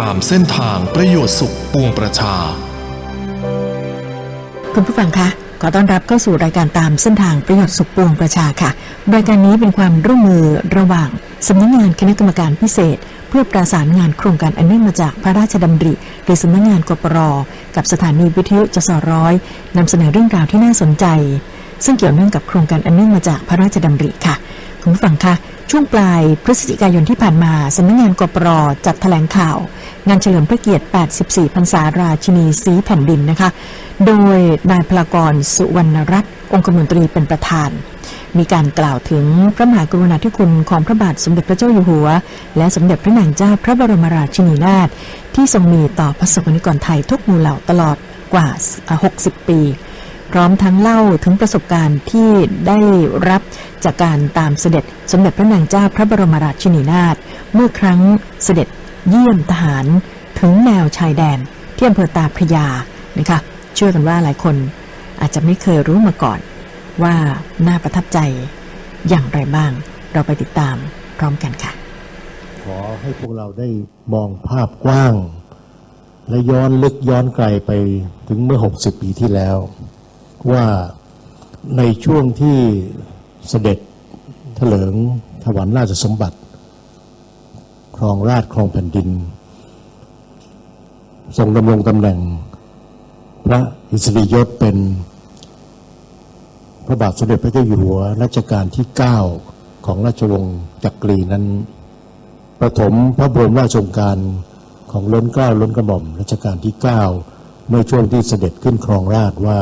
ตามเส้นทางประโยชน์สุขปวงประชา คุณผู้ฟังคะขอต้อนรับเข้าสู่รายการตามเส้นทางประโยชน์สุขปวงประชาค่ะ รายการนี้เป็นความร่วมมือระหว่างสำนักงานคณะกรรมการพิเศษ เพื่อประสานงานโครงการอันเนื่องมาจากพระราชดำริหรือสำนักงานกปรกับสถานีวิทยุจสร้อยนำเสนอเรื่องราวที่น่าสนใจ ซึ่งเกี่ยวเนื่องกับโครงการอันเนื่องมาจากพระราชดำริค่ะคุณผู้ฟังคะ ช่วงปลายพฤศจิกายนที่ผ่านมาสำนักงานกปรจัดแถลงข่าว งานเฉลิมพระเกียรติ 84 พรรษาราชินีสีแผ่นดินนะคะ โดยนายพลากรสุวรรณรัตน์องคมนตรีเป็นประธาน มีการกล่าวถึงพระมหากรุณาธิคุณของพระบาทสมเด็จพระเจ้าอยู่หัว และสมเด็จพระนางเจ้าพระบรมราชินีนาถที่ทรงมีต่อพระสงฆ์นิกรไทยทุกหมู่เหล่าตลอดกว่า 60 ปี พร้อมทั้งเล่าถึงประสบการณ์ที่ได้รับจากการตามเสด็จสมเด็จพระนางเจ้าพระบรมราชินีนาถเมื่อครั้งเสด็จเยี่ยมทหารถึงแนวชายแดนที่อำเภอตาพระยานะคะเชื่อกันว่าหลายคนอาจจะไม่เคยรู้มาก่อน ว่าน่าประทับใจอย่างไรบ้าง เราไปติดตามพร้อมกันค่ะ ขอให้พวกเราได้มองภาพกว้าง และย้อนลึกย้อนไกลไปถึงเมื่อ 60 ปีที่แล้ว ว่าในช่วงที่เสด็จถลิงถวันราชสมบัติ ครองราชครองแผ่นดิน ทรงดำรงตำแหน่ง พระอิสริยศเป็น พระบาทสมเด็จพระเจ้าอยู่หัวรัชกาลที่ 9 ของราชวงศ์จักรีนั้น ประถมพระบรมราชโองการของล้นเกล้าล้นกระหม่อมรัชกาลที่ 9 เมื่อช่วงที่เสด็จขึ้นครองราชว่า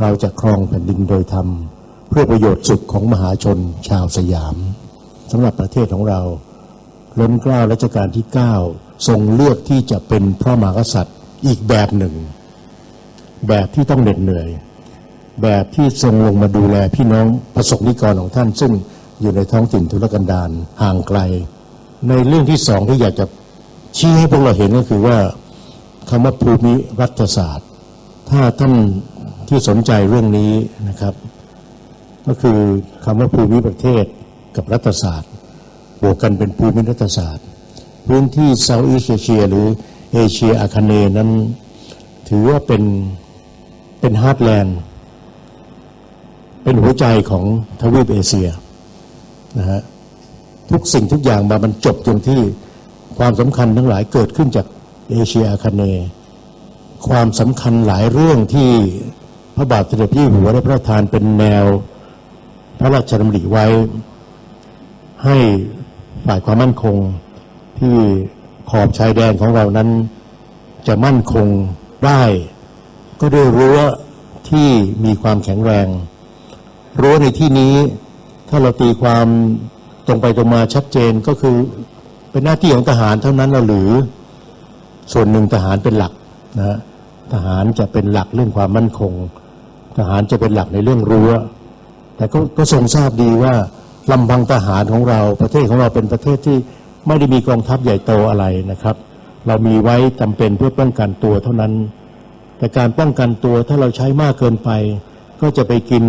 เราจะครองแผ่นดินโดยธรรม เพื่อประโยชน์สุขของมหาชนชาวสยามสำหรับประเทศของเราล้นเกล้ารัชกาลที่ 9 ทรงเลือกที่จะเป็นพระมหากษัตริย์อีกแบบหนึ่ง แบบที่ต้องเหน็ดเหนื่อย แบบที่ทรงลงมาดูแลพี่น้องประสบนิกรของท่าน ซึ่งอยู่ในท้องถิ่นทุรกันดารห่างไกล ในเรื่องที่สองที่อยากจะชี้ให้พวกเราเห็นก็คือว่าคำว่าภูมิรัฐศาสตร์ ถ้าท่าน ที่สนใจเรื่องนี้นะครับ ก็คือคำว่าภูมิประเทศกับรัฐศาสตร์ บวกกันเป็นภูมิรัฐศาสตร์ พื้นที่เซาท์อีสเอเชียหรือเอเชียอาคเนย์นั้น ถือว่าเป็นเป็นฮาร์ดแลนด์เป็นหัวใจของทวีปเอเชียนะฮะทุกสิ่งทุกอย่างมามันจบตรงที่ความสำคัญทั้งหลายเกิดขึ้นจากเอเชียอาคเนย์ความสำคัญหลายเรื่องที่ พระบาทสมเด็จพระเจ้าอยู่หัวได้พระราชทานเป็นแนวพระราชดำริไว้ ให้ฝ่ายความมั่นคงที่ขอบชายแดนของเรานั้น จะมั่นคงได้ ก็ด้วยรั้วที่มีความแข็งแรง รั้วในที่นี้ ถ้าเราตีความตรงไปตรงมาชัดเจนก็คือเป็นหน้าที่ของทหารเท่านั้นหรือ ส่วนหนึ่งทหารเป็นหลักนะฮะทหารจะเป็นหลักเรื่องความมั่นคง ทหารจะเป็นหลักในเรื่องรั้ว แต่ก็ก็ทรงทราบดีว่าลำพังทหารของเราประเทศของเราเป็นประเทศที่ไม่ได้มีกองทัพใหญ่โตอะไรนะครับ เรามีไว้จำเป็นเพื่อป้องกันตัวเท่านั้น แต่การป้องกันตัวถ้าเราใช้มากเกินไป ก็จะไปกิน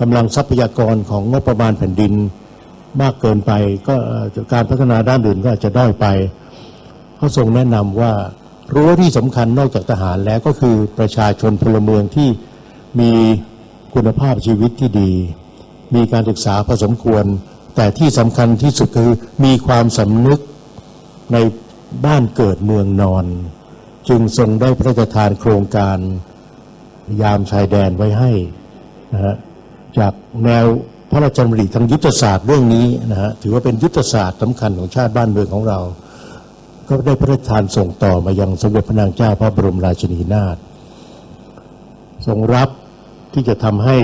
กำลังทรัพยากรของงบประมาณแผ่นดิน มากเกินไป ก็การพัฒนาด้านอื่นก็อาจจะด้อยไปเขาทรงแนะนำว่ารั้วที่สำคัญนอกจากทหารแล้วก็คือประชาชนพลเมืองที่ มีคุณภาพชีวิตที่ดี มีการศึกษาพอสมควร แต่ที่สำคัญที่สุดคือมีความสำนึกในบ้านเกิดเมืองนอน จึงทรงได้พระราชทานโครงการยามชายแดนไว้ให้นะฮะจากแนวพระราชดำริทางยุทธศาสตร์เรื่องนี้นะฮะถือว่าเป็นยุทธศาสตร์สำคัญของชาติบ้านเมืองของเรา ก็ได้พระราชทานส่งต่อมายังสมเด็จพระนางเจ้าพระบรมราชินีนาถทรงรับ ที่จะทำให้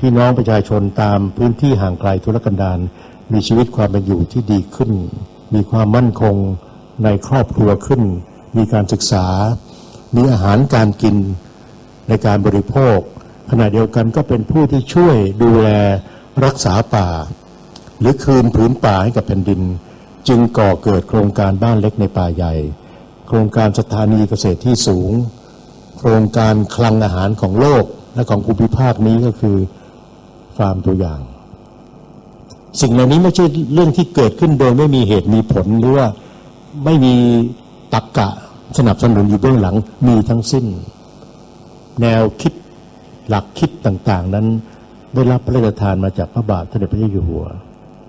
พี่น้องประชาชนตามพื้นที่ห่างไกลทุรกันดารมีชีวิตความเป็นอยู่ที่ดีขึ้น มีความมั่นคงในครอบครัวขึ้น มีการศึกษา มีอาหารการกินในการบริโภค ขณะเดียวกันก็เป็นผู้ที่ช่วยดูแลรักษาป่า หรือคืนผืนป่าให้กับแผ่นดิน จึงก่อเกิดโครงการบ้านเล็กในป่าใหญ่ โครงการสถานีเกษตรที่สูง โครงการคลังอาหารของโลก และของภูมิภาคนี้ก็คือฟาร์มตัวอย่าง สิ่งเหล่านี้ไม่ใช่เรื่องที่เกิดขึ้นโดยไม่มีเหตุมีผลหรือว่าไม่มีตักกะสนับสนุนอยู่เบื้องหลังมีทั้งสิ้น แนวคิดหลักคิดต่างๆ นั้นได้รับพระราชทานมาจากพระบาทสมเด็จพระเจ้าอยู่หัว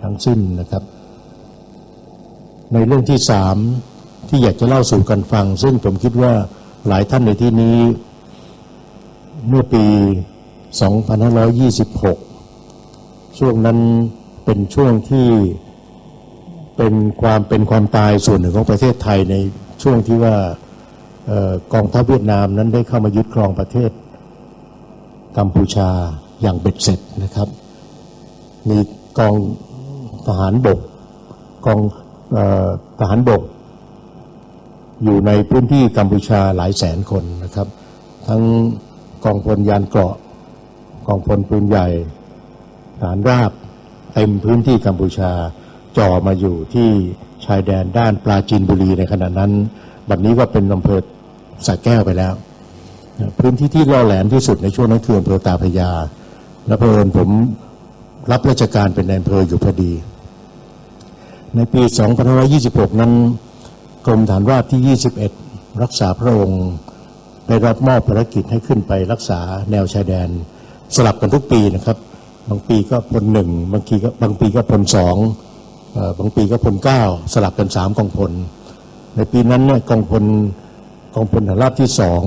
ทั้งสิ้นนะครับ ในเรื่องที่สามที่อยากจะเล่าสู่กันฟัง ซึ่งผมคิดว่าหลายท่านในที่นี้ เมื่อปี 2526 ช่วงนั้นเป็นช่วงที่เป็นความเป็นความตายส่วนหนึ่งของประเทศไทยในช่วงที่ว่าออกองทัพเวียดนามนั้นได้เข้ามายึดครองประเทศกัมพูชาอย่างเบ็ดเสร็จนะครับ มีกองทหารบกกองออทหารบก อยู่ในพื้นที่กัมพูชาหลายแสนคนนะครับ ทั้ง กองพลยานเกราะ กองพลปืนใหญ่ทหารราบเต็มพื้นที่กัมพูชาจ่อมาอยู่ที่ชายแดนด้านปราจีนบุรีในขณะนั้น บัดนี้ก็เป็นอำเภอสระแก้วไปแล้ว พื้นที่ที่ล่อแหลมที่สุดในช่วงนั้นคืออำเภอตาพยาและเพลินผมรับราชการเป็นนายอำเภออยู่พอดี ในปี 2526 นั้นกรมฐานราบที่ 21 รักษาพระองค์ ได้รับมอบภารกิจให้ขึ้นไปรักษาแนวชายแดน สลับกันทุกปีนะครับ บางปีก็พลหนึ่งบางทีก็บางปีก็พลสองบางปีก็พลเก้าสลับกันสามกองพล ในปีนั้นเนี่ยกองพลกองพลฐานราบที่สอง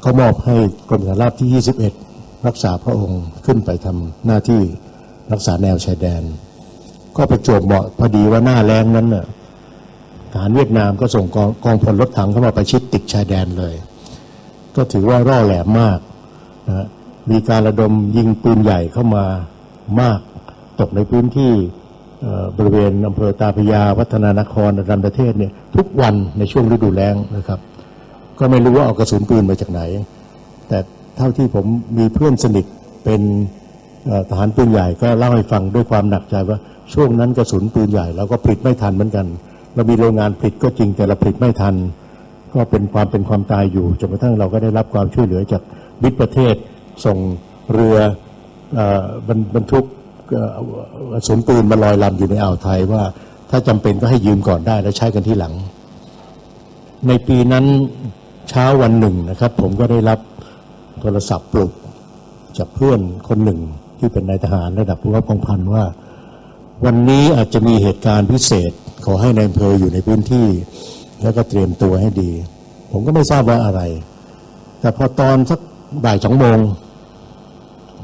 เขามอบให้กรมฐานราบที่ 21 รักษาพระองค์ขึ้นไปทำหน้าที่รักษาแนวชายแดน ก็ประจวบเหมาะพอดีว่าหน้าแรงนั้นน่ะ ทหารเวียดนามก็ส่งกองกองพลรถถังเข้ามาประชิดติดชายแดนเลย ก็ถือว่าร่อแหลมมากนะฮะมีการระดมยิงปืนใหญ่เข้ามามากตกในพื้นที่บริเวณอำเภอตาพยา วัฒนานครรันประเทศเนี่ยทุกวันในช่วงฤดูแล้งนะครับ ก็ไม่รู้ว่าเอากระสุนปืนมาจากไหน แต่เท่าที่ผมมีเพื่อนสนิทเป็นทหารปืนใหญ่ก็เล่าให้ฟังด้วยความหนักใจว่าช่วงนั้นกระสุนปืนใหญ่เราก็ผลิตไม่ทันเหมือนกัน เรามีโรงงานผลิตก็จริงแต่เราผลิตไม่ทัน ก็เป็นความเป็นความตายอยู่จนกระทั่งเราก็ได้รับความช่วยเหลือจากมิตประเทศ ส่งเรือบรรทุกอ่อกระสุนปืนมาลอยลำอยู่ในอ่าวไทยว่าถ้าจำเป็นก็ให้ยืมก่อนได้แล้วใช้กันที่หลัง ในปีนั้นเช้าวันหนึ่งนะครับ ผมก็ได้รับโทรศัพท์ปลุกจากเพื่อนคนหนึ่งที่เป็นนายทหารระดับผู้รับกองพันว่า วันนี้อาจจะมีเหตุการณ์พิเศษ ขอให้นายอำเภออยู่ในพื้นที่ แล้วก็เตรียมตัวให้ดี ผมก็ไม่ทราบว่าอะไร แต่พอตอนสักบ่ายสองโมง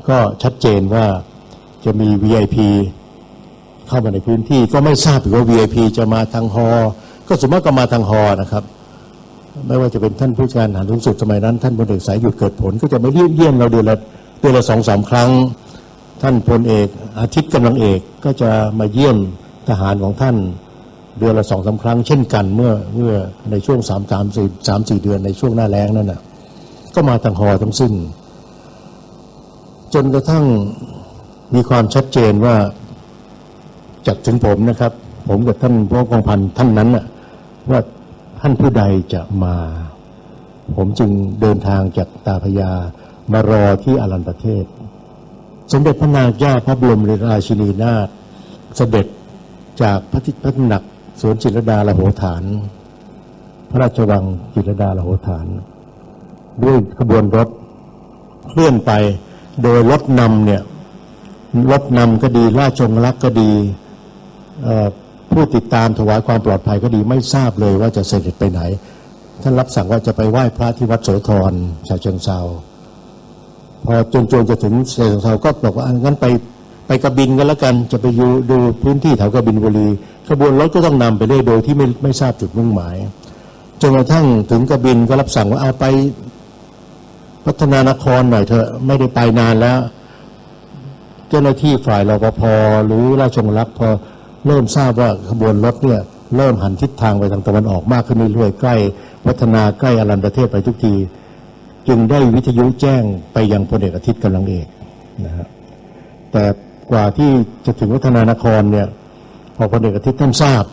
ก็ชัดเจนว่าจะมี VIP เข้ามาในพื้นที่ ก็ไม่ทราบว่า VIP จะมาทางฮอ ก็สมมติก็มาทางฮอนะครับ ไม่ว่าจะเป็นท่านผู้การทหารสูงสุดสมัยนั้น ท่านพลเอกสายหยุดเกิดผล ก็จะมาเยี่ยมเยี่ยมเราเดือนละเดือนละสองสามครั้ง ท่านพลเอกอาทิตย์กำลังเอกก็จะมาเยี่ยมทหารของท่าน เดือนละสองสาครั้งเช่นกันเมื่อเมื่อในช่วงสามสามสี่สามสี่เดือนในช่วงหน้าแล้งนั่นน่ะก็มาทางฮอทั้งสิ้น จนกระทั่งมีความชัดเจนว่าจากถึงผมนะครับ ผมกับท่านพ่อกองพันท่านนั้นน่ะว่าท่านผู้ใดจะมา ผมจึงเดินทางจากตาพยามารอที่อารันประเทศ สมเด็จพระนางเจ้าพระบรมราชินีนาถเสด็จจากพระที่พระหนัก สวนจิตรดาละโหฐาน พระราชวังจิตรดาละโหฐาน ด้วยขบวนรถเคลื่อนไปโดยรถนำเนี่ยรถนำก็ดีราชงรักก็ดีผู้ติดตามถวายความปลอดภัยก็ดีไม่ทราบเลยว่าจะเสด็จไปไหน ท่านรับสั่งว่าจะไปไหว้พระที่วัดโสธรฉะเชิงเซาพอจนจนจะถึงเซนเซาก็บอกว่างั้นไปไปกระบินกันแล้วกันจะไปอยู่ดูพื้นที่แถวกระบินบุรี ขบวนรถก็ต้องนำไปเรื่อยโดยที่ไม่ไม่ทราบจุดมุ่งหมายจนกระทั่งถึงกระบินก็รับสั่งว่าเอาไปพัฒนานครหน่อยเถอะไม่ได้ไปนานแล้ว เจ้าหน้าที่ฝ่ายรปภหรือราชงรักพอเริ่มทราบว่าขบวนรถเนี่ยเริ่มหันทิศทางไปทางตะวันออกมากขึ้นเรื่อยๆใกล้วัฒนาใกล้อรันประเทศไปทุกที จึงได้วิทยุแจ้งไปยังพลเอกอาทิตย์กำลังเอกนะฮะแต่กว่าที่จะถึงวัฒนานครเนี่ย พอพลเอกอาทิตย์ท่านทราบ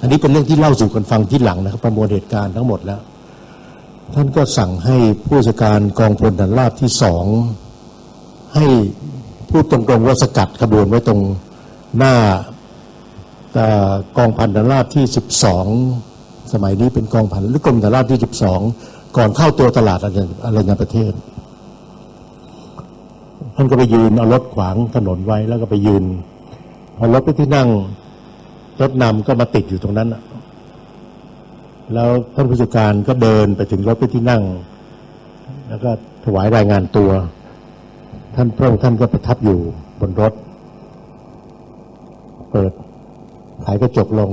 อันนี้เป็นเรื่องที่เล่าสู่กันฟังที่หลังนะครับ ประมวลเหตุการณ์ทั้งหมดแล้ว ท่านก็สั่งให้ผู้จัดการกองพลฐานราบที่สองให้พูดตรงๆว่าสกัดขบวนไว้ตรงหน้าอกองพันฐานราบที่สิบสองสมัยนี้เป็นกองพันหรือกรมทหารราบที่ 12 ก่อนเข้าตัวตลาดอารัญญประเทศ ท่านก็ไปยืนเอารถขวางถนนไว้แล้วก็ไปยืนพอรถไปที่นั่ง รถนำก็มาติดอยู่ตรงนั้น แล้วท่านผู้จัดการก็เดินไปถึงรถไปที่นั่ง แล้วก็ถวายรายงานตัว ท่านพระองค์ท่านก็ประทับอยู่บนรถ เปิดขายกระจกลง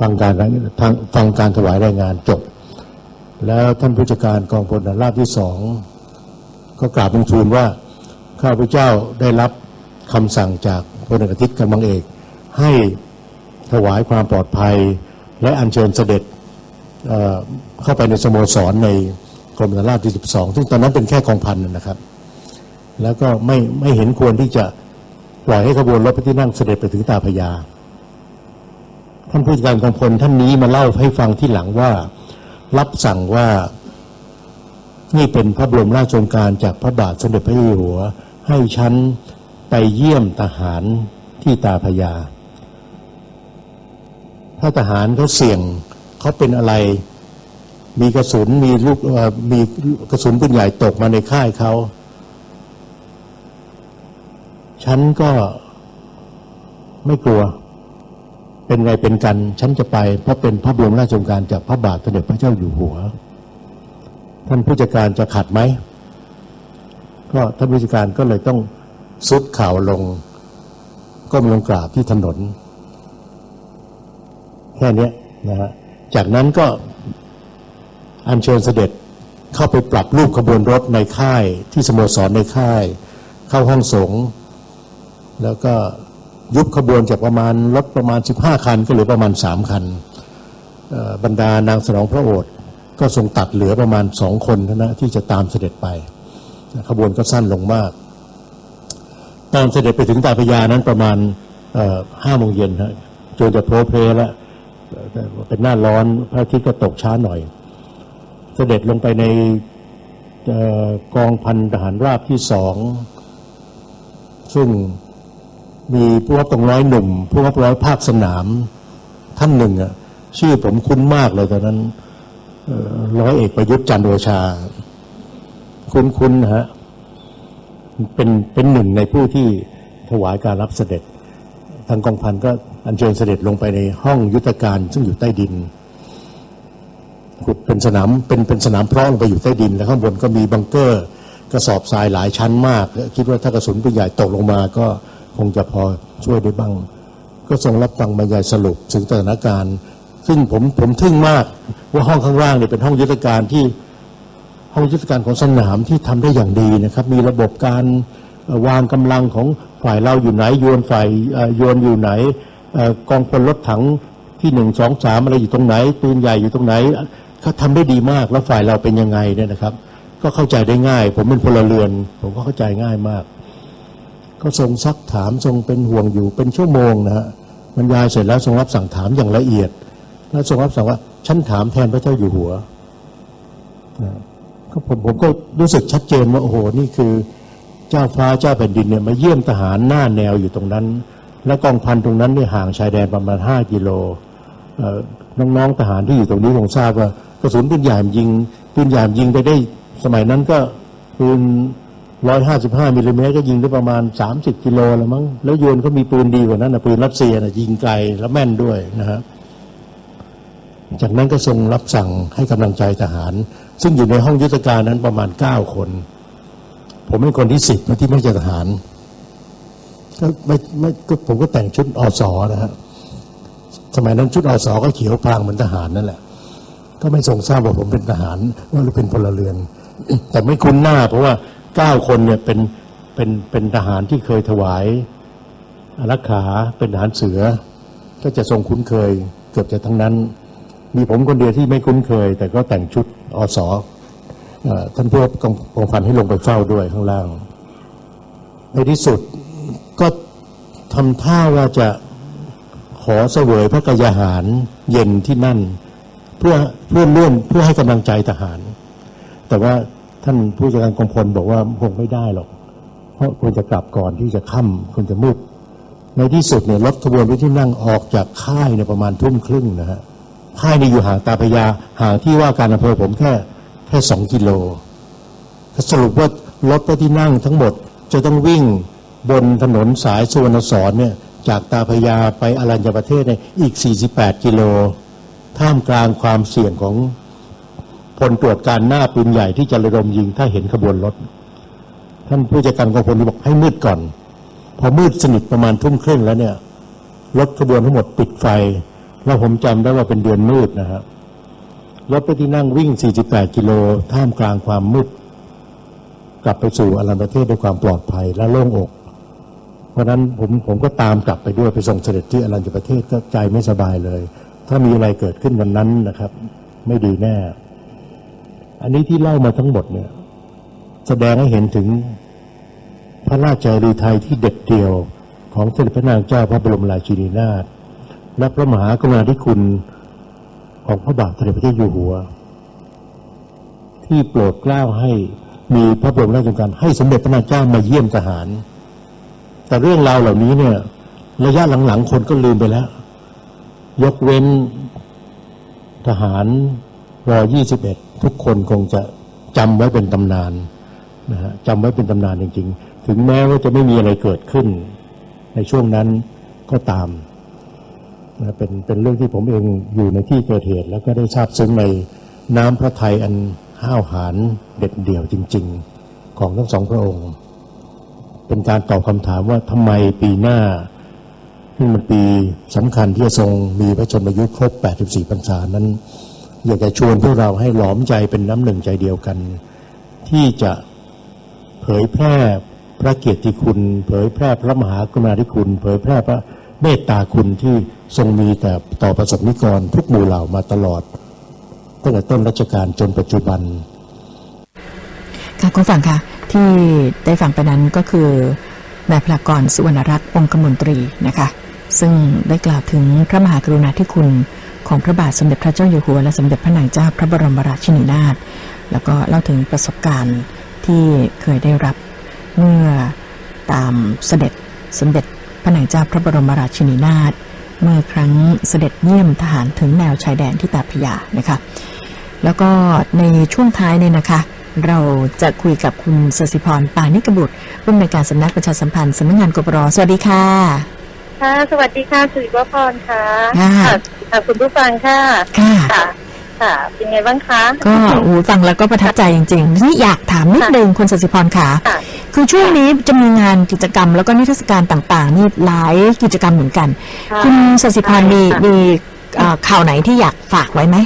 ฟังการทางฟังการถวายรายงานจบ แล้วท่านผู้จัดการกองพลรราบที่สองก็กราบบังทูลว่าข้าพเจ้าได้รับคำสั่งจากพลเอกอาทิตย์กำลังเอก ให้ถวายความปลอดภัย และอัญเชิญเสด็จเเข้าไปในสโมสรในกรมทหาราบที่12 ซึ่งตอนนั้นเป็นแค่กองพันนะครับ แล้วก็ไม่ไม่เห็นควรที่จะปล่อยให้ขบวนรถพระที่นั่งเสด็จไปถึงตาพระยา ท่านผู้จัดการกองพลท่านนี้มาเล่าให้ฟังที่หลังว่า รับสั่งว่านี่เป็นพระบรมราชโองการจากพระบาทสมเด็จพระเจ้าอยู่หัว ให้ฉันไปเยี่ยมทหารที่ตาพระยา ถ้าทหารเขาเสี่ยงเขาเป็นอะไร มีกระสุนมีลูกมีกระสุนปืนใหญ่ตกมาในค่ายเขาฉันก็ไม่กลัว เป็นไงเป็นกัน ฉันจะไป เพราะเป็นพระบรมราชโองการจากพระบาทสมเด็จพระเจ้าอยู่หัว ท่านผู้จัดการจะขัดไหมก็ท่านผู้จัดการก็เลยต้องซุดข่าวลงก้มลงกราบที่ถนน ค่นี้นะฮะจากนั้นก็อัญเชิญเสด็จเข้าไปปรับรูปขบวนรถในค่ายที่สโมสรในค่าย เข้าห้องสงฆ์แล้วก็ยุบขบวนจากประมาณรถประมาณ 15 คัน ก็เหลือประมาณ 3 คันบรรดานางสนองพระโอษฐ์ก็ทรงตัดเหลือประมาณสองคนเท่านะที่จะตามเสด็จไป ขบวนก็สั้นลงมากตอนเสด็จไปถึงตาพยานั้นประมาณห้าโมงเย็นฮะจนจะโพลเพลแล้ว เป็นหน้าร้อนพระอาทิตย์ก็ตกช้าหน่อย เสด็จลงไปในออกองพันทหารราบที่สอง ซึ่งมีผู้รับกองร้อยหนุ่ม ผู้รับร้อยภาคสนามท่านหนึ่งอะชื่อผมคุ้นมากเลยตอนนั้นร้อยเอกประยุทธ์จันทร์โอชา คุ้นๆนะฮะเป็นเป็นหนึ่งในผู้ที่ถวายการรับเสด็จ ทางกองพันก็ อัญเชิญเสด็จลงไปในห้องยุทธการซึ่งอยู่ใต้ดินขุดเป็นสนามเป็นเป็นสนามพาะลงไปอยู่ใต้ดิน แล้วข้างบนก็มีบังเกอร์กระสอบทรายหลายชั้นมากคิดว่าถ้ากระสุนปืนใหญ่ตกลงมาก็คงจะพอช่วยได้บ้าง ก็ทรงรับฟังบรรยายสรุปถึงสถานการณ์ ซึ่งผมผมทึ่งมากว่าห้องข้างล่างเนี่ยเป็นห้องยุทธการที่ห้องยุทธการของสนามที่ทำได้อย่างดีนะครับ มีระบบการวางกำลังของฝ่ายเราอยู่ไหนโยนฝ่ายโยนอยู่ไหน กองพลรถถังที่หนึ่งสองสามอะไรอยู่ตรงไหนปืนใหญ่อยู่ตรงไหนเขาทำได้ดีมากแล้วฝ่ายเราเป็นยังไงเนี่ยนะครับ ก็เข้าใจได้ง่าย ผมเป็นพลเรือน ผมก็เข้าใจง่ายมาก ก็ทรงซักถามทรงเป็นห่วงอยู่เป็นชั่วโมงนะฮะบรรยายเสร็จแล้วทรงรับสั่งถามอย่างละเอียด แล้วทรงรับสั่งว่าฉันถามแทนพระเจ้าอยู่หัวก็ผมผมก็รู้สึกชัดเจนว่าโอ้โหนี่คือ เจ้าฟ้าเจ้าแผ่นดินเนี่ยมาเยี่ยมทหารหน้าแนวอยู่ตรงนั้น และกองพันตรงนั้นเนี่ยห่างชายแดนประมาณ 5 กิโลน้องๆทหารที่อยู่ตรงนี้คงทราบว่ากระสุนปืนใหญ่ยิงปืนใหญ่ยิงไปได้สมัยนั้นก็ปืน155มิลลิเมตรก็ยิงได้ประมาณ30กิโลแล้วมั้งแล้วโยนเขามีปืนดีกว่านั้นนะปืนรัสเซียนะยิงไกลแล้วแม่นด้วยนะฮะจากนั้นก็ทรงรับสั่งให้กำลังใจทหาร ซึ่งอยู่ในห้องยุทธการนั้นประมาณเก้าคน ผมเป็นคนที่สิบที่ไม่ใช่ทหาร ก็ไม่ไม่ก็ผมก็แต่งชุดอสอนะฮะสมัยนั้นชุดอสอก็เขียวพรางเหมือนทหารนั่นแหละ ก็ไม่ทรงทราบว่าผมเป็นทหารว่าหรือเป็นพลเรือน แต่ไม่คุ้นหน้า เพราะว่าเก้าคนเนี่ยเป็นเป็นเป็นทหารที่เคยถวายอารักขาเป็นทหารเสือ ก็จะทรงคุ้นเคย เกือบจะทั้งนั้น มีผมคนเดียวที่ไม่คุ้นเคย แต่ก็แต่งชุดอสเอ่อท่านผู้กองกองพันให้ลงไปเฝ้าด้วยข้างล่าง ในที่สุด ก็ทำท่าว่าจะขอเสวยพระกยาหารเย็นที่นั่น เพื่อเพื่อร่วมเพื่อให้กำลังใจทหาร แต่ว่าท่านผู้จัดการกองพลบอกว่าคงไม่ได้หรอก เพราะควรจะกลับก่อนที่จะค่ำควรจะมืดในที่สุดเนี่ยรถขบวนพระที่นั่งออกจากค่ายเนี่ยประมาณทุ่มครึ่งนะฮะค่ายนี่อยู่ห่างตาพยาห่างที่ว่าการอำเภอผมแค่แค่สองกิโลสรุปว่ารถพระที่นั่งทั้งหมดจะต้องวิ่ง บนถนนสายสุวรรณสอนเนี่ยจากตาพยาไปอรัญญประเทศเนี่ยอีก 48 กิโล ท่ามกลางความเสี่ยงของพลตรวจการหน้าปืนใหญ่ที่จะระดมยิงถ้าเห็นขบวนรถ ท่านผู้จัดการกองพลบอกให้มืดก่อน พอมืดสนิทประมาณทุ่มครึ่งแล้วเนี่ยรถขบวนทั้งหมดปิดไฟ แล้วผมจำได้ว่าเป็นเดือนมืดนะครับรถไปที่นั่งวิ่ง 48 กิโลท่ามกลางความมืด กลับไปสู่อรัญญประเทศด้วยความปลอดภัยและโล่งอก เพราะฉะนั้นผมผมก็ตามกลับไปด้วยไปส่งเสด็จที่อรัญญประเทศก็ใจไม่สบายเลย ถ้ามีอะไรเกิดขึ้นวันนั้นนะครับ ไม่ดีแน่ อันนี้ที่เล่ามาทั้งหมดเนี่ย แสดงให้เห็นถึงพระราชจารีไทยที่เด็ดเดี่ยวของสมเด็จพระนางเจ้าพระบรมราชินีนาถและพระมหากรุณาธิคุณของพระบาทสมเด็จพระเจ้าอยู่หัว ที่โปรดเกล้าให้มีพระบรมราชโองการให้สมเด็จพระนางเจ้ามาเยี่ยมทหาร แต่เรื่องราวเหล่านี้เนี่ย ระยะหลังๆ คนก็ลืมไปแล้ว ยกเว้นทหารรอ21 ทุกคนคงจะจำไว้เป็นตำนานนะฮะจำไว้เป็นตำนานจริง ๆ ถึงแม้ว่าจะไม่มีอะไรเกิดขึ้น ในช่วงนั้นก็ตามนะเป็นเป็นเรื่องที่ผมเองอยู่ในที่เกิดเหตุ แล้วก็ได้ทราบซึ้งในน้ำพระทัยอันห้าวหาญเด็ดเดี่ยวจริง ๆ ของทั้งสองพระองค์ เป็นการตอบคำถามว่าทำไมปีหน้าซึ่มันปีสำคัญที่จะทรงมีพระชนมายุครบ 84 พรรษานั้น อยากจะชวนพวกเราให้หลอมใจเป็นน้ำหนึ่งใจเดียวกัน ที่จะเผยแพร่พระเกียรติคุณ เผยแพร่พระมหากรุณาธิคุณ เผยแพร่พระเมตตาคุณที่ทรงมีแต่ต่อประสบนิกรทุกหมู่เหล่ามาตลอด ตั้งแต่ต้นรัชกาลจนปัจจุบัน ค่ะคุณฟังค่ะที่ได้ฟังไปนั้นก็คือนายพลากรสุวรรณรัตน์องคมนตรีนะคะ ซึ่งได้กล่าวถึงพระมหากรุณาธิคุณของพระบาทสมเด็จพระเจ้าอยู่หัวและสมเด็จพระนางเจ้าพระบรมราชินีนาถแล้วก็เล่าถึงประสบการณ์ที่เคยได้รับเมื่อตามเสด็จสมเด็จพระนางเจ้าพระบรมราชินีนาถเมื่อครั้งเสด็จเยี่ยมทหารถึงแนวชายแดนที่ตาพยานะคะ แล้วก็ในช่วงท้ายเนี่ยนะคะ เราจะคุยกับคุณสศิพรปานิกบุตรผู้อำนวยการสำนักประชาสัมพันธ์สำนักงานกปรสวัสดีค่ะ ค่ะ สวัสดีค่ะสุริวพรค่ะค่ะค่ะคุณผู้ฟังค่ะค่ะค่ะค่ะเป็นไงบ้างคะ ก็โอ้ฟังแล้วก็ประทับใจจริงๆนี่อยากถามนิดนึงคุณสศิพรค่ะค่ะคือช่วงนี้จะมีงานกิจกรรมแล้วก็นิทรรศการต่างๆนี่หลายกิจกรรมเหมือนกันค่ะคุณสศิพรมีค่ะมีเอ่อข่าวไหนที่อยากฝากไว้ไหม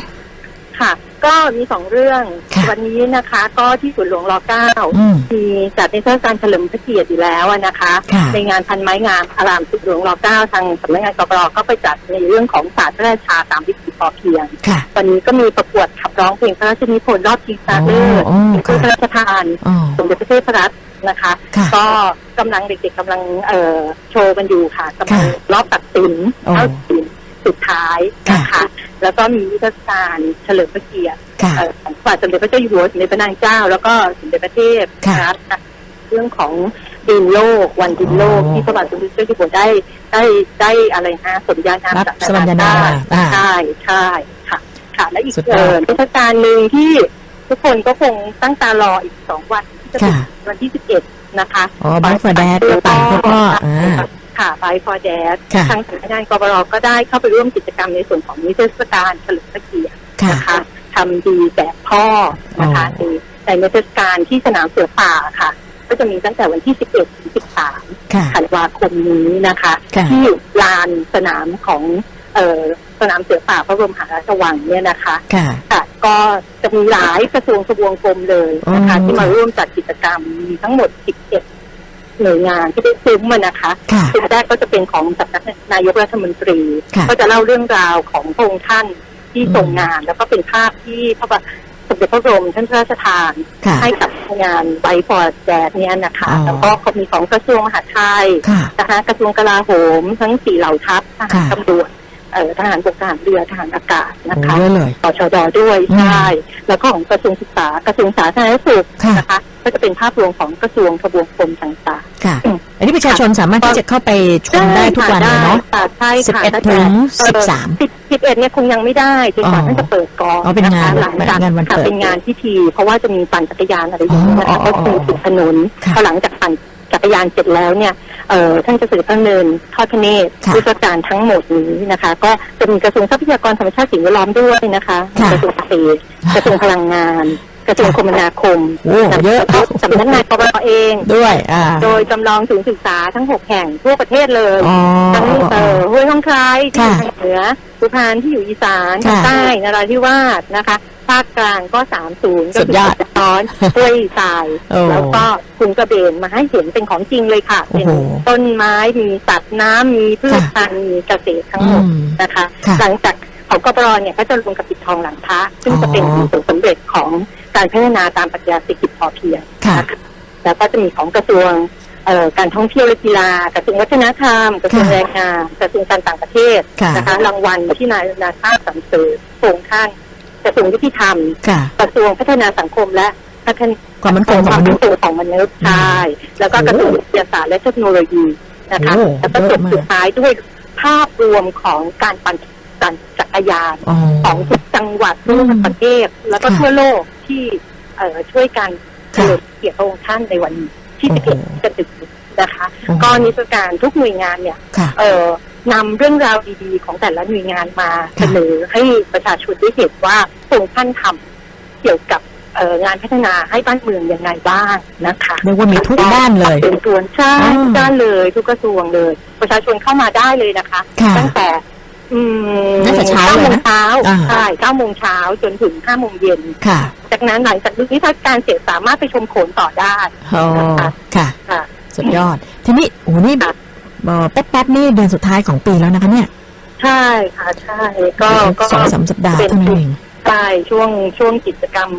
ค่ะ ก็มีสองเรื่องค่ะวันนี้นะคะ ก็ที่สวนหลวงรอเก้าอืมมีจัดในเทศกาลเฉลิมพระเกียรติอยู่แล้วอะนะคะ ค่ะ ในงานพันไม้งามอารามสวนหลวงรอเก้าทางสำนักงานกปรก็ไปจัดในเรื่องของศาสตร์พระราชาตามวิถีพอเพียง ค่ะ วันนี้ก็มีประกวดขับร้องเพลงพระราชนิพนธ์รอบชิงชนะเลิศโอ้โอ้เป็นผู้พระราชทาน อ๋อ สมเด็จพระเทพรัตน์นะคะ ค่ะก็กำลังเด็กๆกำลังเอ่อโชว์กันอยู่ค่ะกำลังค่ะรอบตัดสินโอ้ เข้าสิน สุดท้ายนะคะค่ะแล้วก็มีนิทรรศการเฉลิมพระเกียรติค่ะเอ่อของพระบาทสมเด็จพระเจ้าอยู่หัวสมเด็จพระนางเจ้า แล้วก็สมเด็จพระเทพค่ะรัตน์เรื่องของดินโลก วันดินโลกอ๋อที่พระบาทสมเด็จพระเจ้าอยู่หัวได้ได้ได้อะไรฮะสมญานามรับจากสมัญญานามได้อ่าใช่ใช่ค่ะ ค่ะ และอีกสุดยอดเอ่อนิทรรศการหนึ่งที่ทุกคนก็คงตั้งตารออีกสองวันที่จะถึงค่ะวันที่สิบเอ็ดนะคะอ๋อ Bike for Dad แล้วปั่นเพื่อพ่ออ่า ค่ะไบฟอร์แดดค่ะทางสำนักงานกบรก็ได้เข้าไปร่วมกิจกรรมในส่วนของนิทรรศการเฉลิมพระเกียรติค่ะนะคะทำดีแบบพ่อนะคะอ๋ในอในนิทรรศการที่สนามเสือป่าค่ะ ก็จะมีตั้งแต่วันที่ 11ถึง13ค่ะธันวาคมนี้นะคะค่ะที่ลานสนามของเอ่อสนามเสือป่าพระบรมมหาราชวังเนี่ยนะคะค่ะค่ะก็จะมีหลายกระทรวงทบวงกรมเลยนะคะอ๋อที่มาร่วมจัดกิจกรรมมีทั้งหมด 11 หน่วยงานที่ได้ซุ้มมานะคะค่ะซุ้มแรกก็จะเป็นของสำนักนายกรัฐมนตรีค่ะก็จะเล่าเรื่องราวของพระองค์ท่านที่ทรงงาน แล้วก็เป็นภาพที่พระบาทสมเด็จพระบรมท่านพระราชทานค่ะให้กับงานไบฟอร์ดแดดเนี่ยนะคะอ๋อแล้วก็มีของกระทรวงมหาดไทยค่ะนะคะกระทรวงกลาโหม ทั้งสี่เหล่าทัพทหารค่ะตำรวจเอ่อ ทหารบกทหารเรือทหารอากาศนะโอ้คะเยอะเลยต่อชดด้วยอืมใช่แล้วก็ของกระทรวงศึกษากระทรวงสาธารณสุขค่ะนะคะก็จะเป็นภาพรวมของกระทรวงทบวงกรมต่างค่ะอืมอันอันนี้ประชาชนสามารถที่จะเข้าไปชมได้ทุกวันเลยเนาะได้ค่ะใช่ค่ะ11ถึง13สิบสิบเอ็ดเนี่ยคงยังไม่ได้จนกว่าอ๋อท่านจะเปิดก่อนอ๋อเป็นงานะคะหลังจากงานวันเปิดค่ะเป็นงานพิธี เพราะว่าจะมีปั่นจักรยานอะไรอย่างนี้นะคะอ๋อก็คือติดถนนค่ะพอหลังจากปั่นจักร ยานเสร็จแล้วเนี่ยเอ่อท่านจะสืบพระเนินทอดพระเนตรค่ะพุทธการทั้งหมดนี้นะคะ ก็จะมีกระทรวงทรัพยากรธรรมชาติสิ่งแวดล้อมด้วยนะคะค่ะกระทรวงเกษตรกระทรวงพลังงาน กระทรวงคมนาคมโอ้เยอะแล้วก็สำนักงานปปเองด้วยอ่าโดยจำลองศูนย์ศึกษาทั้ง6แห่งทั่วประเทศเลยอ๋อทั้งเอ่อห้วยห้องคล้ายที่อยู่ค่ะทางเหนือสุพรรณที่อยู่อีสานค่ะภาคใต้นราธิวาสนะคะภาคกลางก็สามศูนย์ก็สุดยอดซ้อนห้วยทรายโอ้แล้วก็คุณกระเบนมาให้เห็นเป็นของจริงเลยค่ะโอ้เป็นโหต้นไม้มีสัตว์น้ำมีพืชค่ะพันธุ์มีเกษตรทั้งหมดอืมนะคะค่ะหลังจาก ของกบรเนี่ยก็จะรวมกับปิดทองหลังพระซึ่งอ๋อจะเป็นผลสำเร็จของการพัฒนาตามปรัชญาเศรษฐกิจพอเพียงค่ะนะคะแล้วก็จะมีของกระทรวงเอ่อการท่องเที่ยวและกีฬากระทรวงวัฒนธรรมกระทรวงค่ะแรงงานกระทรวงการต่างประเทศค่ะนะคะรางวัลที่นายนาชาติสรรเสริญโครงท่านกระทรวงยุติธรรมค่ะกระทรวงพัฒนาสังคมและพัฒนาความมั่นคงของมนุษย์ความมั่นคงของมนุษย์ใช่แล้วก็กระทรวงวิทยาศาสตร์และเทคโนโลยีนะคะโอ้แล้วก็เยจอะบมากสุดท้ายด้วยภาพรวมของการปั่น จักรยานอ๋อของทุกจังหวัดทั่วประเทศแล้วก็ค่ะทั่วโลกที่เอ่อช่วยกันเฉค่ะลิมเกียรติพระองค์ท่านในวันนี้ที่โอ้จะโหเกิดจะถึงนะคะโอ้โหก็นิทรรศการทุกหน่วยงานเนี่ยค่ะเอ่อนำเรื่องราวดีๆ ของแต่ละหน่วยงานมาค่ะเสนอให้ประชาชนได้เห็นว่าพระองค์ท่านทำเกี่ยวกับเอ่องานพัฒนาให้บ้านเมืองยังไงบ้างนะคะเรียกว่ามีทุกด้านเลยเป็นส่วนใช่อ๋อทุกด้านเลยทุกกระทรวงเลย ประชาชนเข้ามาได้เลยนะคะค่ะตั้งแต่ อืมน่าจะเช้าเก้าเลโมยงนะเช้าอ่า ใช่เก้าโมงเช้าจนถึงห้าโมงเย็น ค่ะจากนั้นหลังจากนิทรรศการเสร็จสามารถไปชมโขนต่อได้อ๋อค่ะ ค่ะ สุดยอด ทีนี้โอ้โหนี่ค่ะ เอ่อแป๊บๆนี่เดือนสุดท้ายของปีแล้วนะคะเนี่ยใช่ค่ะใช่ก็ก็ สองสามสัปดาห์เท่านั้นเอง ใช่ช่วงช่วงกิจกรรม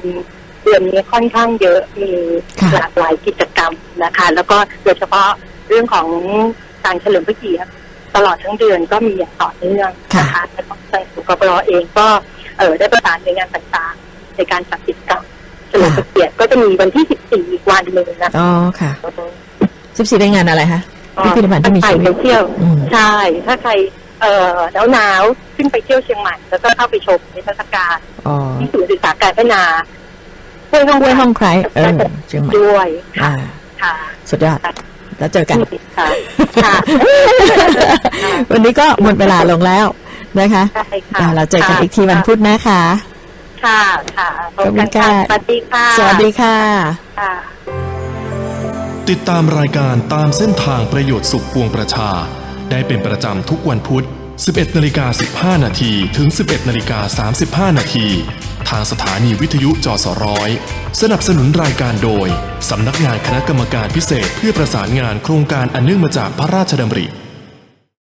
เดือนนี้ค่อนข้างเยอะมีค่ะ หลากหลายกิจกรรมนะคะ แล้วก็โดยเฉพาะเรื่องของการเฉลิมพระเกียรติ ตลอดทั้งเดือนก็มีอย่างต่อเนื่องนะคะแล้วก็ทางสุกบรเองก็เออได้ประสานหน่วยงานต่างๆ ในการจัดกิจกรรมเฉลิมพระเกียรติก็จะมีวันที่ 14 อีกวันหนึ่งนะอ๋อค่ะสิบสี่ได้งานอะไรคะพิพิธภัณฑ์ที่มีใครชีวิไปตเที่ยวอืมใช่ ถ้าใครเอ่อหนาวหนาวๆขึ้นไปเที่ยวเชียงใหม่ แล้วก็เข้าไปชมนิทรรศการอ๋อที่ศูนย์ศึกษาการพัฒนาห้วยห้องห้วยห้องใครเออเชียงใหม่ด้วยค่ะอ่าค่ะสุดยอด แล้วเจอกัน ค่ะค่ะวันนี้ก็หมดเวลาลงแล้วนะคะใช่ค่ะอ่าเราเจอกันอีกทีวันพุธนะคะ ค่ะค่ะพบกันขอบคุณค่ะค่ะสวัสดีค่ะ สวัสดีค่ะค่ะ ติดตามรายการตามเส้นทางประโยชน์สุขปวงประชา ได้เป็นประจำทุกวันพุธ 11นาฬิกา15นาทีถึง 11นาฬิกา35นาที ทางสถานีวิทยุจสร้อยสนับสนุนรายการโดย สำนักงานคณะกรรมการพิเศษเพื่อประสานงานโครงการอันเนื่องมาจากพระราชดำริ